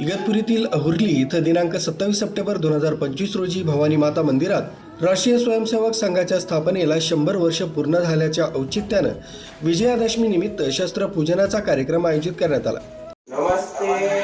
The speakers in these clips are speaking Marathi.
इगतपुरीतील अहुर्ली इथं दिनांक सत्तावीस सप्टेंबर दोन हजार पंचवीस रोजी भवानी माता मंदिरात राष्ट्रीय स्वयंसेवक संघाच्या स्थापनेला शंभर वर्ष पूर्ण झाल्याच्या औचित्यानं विजयादशमी निमित्त शस्त्रपूजनाचा कार्यक्रम आयोजित करण्यात आला. नमस्ते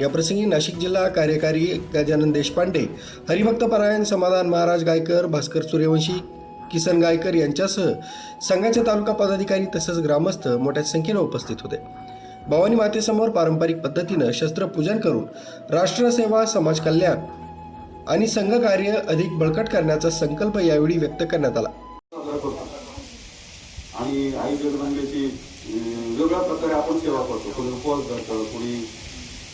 याप्रसंगी नाशिक जिल्हा कार्यकारी गजानन देशपांडे हरिभक्त परायण समाधान महाराज गायकर भास्कर सूर्यवंशी किसन गायकर यांच्यासह संघाचे तालुका पदाधिकारी तसंच ग्रामस्थ मोठ्या संख्येनं उपस्थित होते. भवानी मातेसमोर पारंपरिक पद्धतीनं शस्त्रपूजन करून राष्ट्रसेवा समाज कल्याण आणि संघ कार्य अधिक बळकट करण्याचा संकल्प यावेळी व्यक्त करण्यात आला. आणि आई जगदंबेची वेगळ्या प्रकारे आपण सेवा करतो. कोणी उपवास करतं कोणी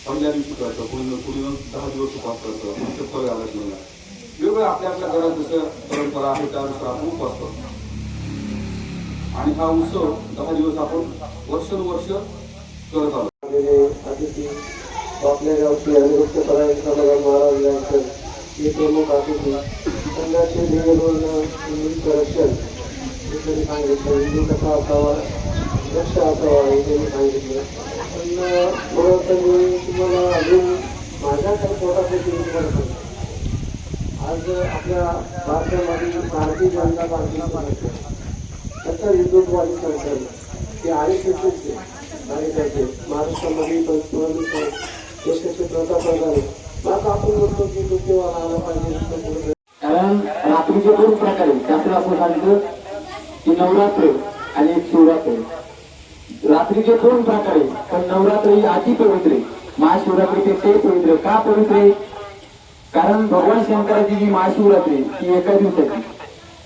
पहिल्या दिवशी करतं कोणी कोणी दहा दिवस उपवास करतं कोणी फळ घालत नाही. वेगवेगळ्या आपल्या आपल्या घरात जसं परंपरा आहे त्यानुसार आपण उपवास करतो. आणि हा उत्सव दहा दिवस आपण वर्षानुवर्ष करत आलो. अतिथी आपल्या गावचे हरिभक्त परायण समाधान महाराज यांचं हे प्रमुख अतिथी संघाचे देवधर्म रक्षण हे त्यांनी सांगितलं हिंदू कसा असावा लक्ष असावा हे त्यांनी सांगितलं. पण माझ्याकडे पोटासाठी तुम्हाला सांगतो आज आपल्या भारतामध्ये भारतीय जनता पार्टी त्याचा हिंदुत्ववादी सरकार ते आणि महाराष्ट्रामध्ये पंतप्रधान देशाचे प्रतापप्रधान मग आपण म्हणतो की आला पाहिजे कारण रात्रीचे दोन प्रकार आहेत त्याचं आपण सांगितलं की नवरात्र आणि शिवरात्र. रात्रीचे दोन प्रकार आहेत पण नवरात्र ही अति पवित्र आहे महाशिवरात्रीपेक्षा पवित्र का पवित्र? आहे कारण भगवान शंकराची जी महाशिवरात्री ती एका दिवसाची.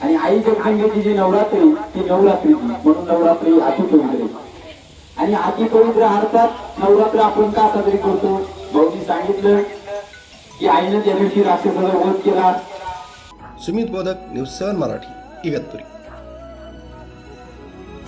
आणि आई जगदंगेची जी नवरात्री ती नवरात्रीची. म्हणून नवरात्री अतिपवित्र आहे. आणि अतिपवित्र अर्थात नवरात्र आपण का साजरी करतो? भाऊजी सांगितलं की आईनं त्या दिवशी राक्षसाचा वध केला. सुमित बोधक न्यूज सेवन मराठी इगतपुरी.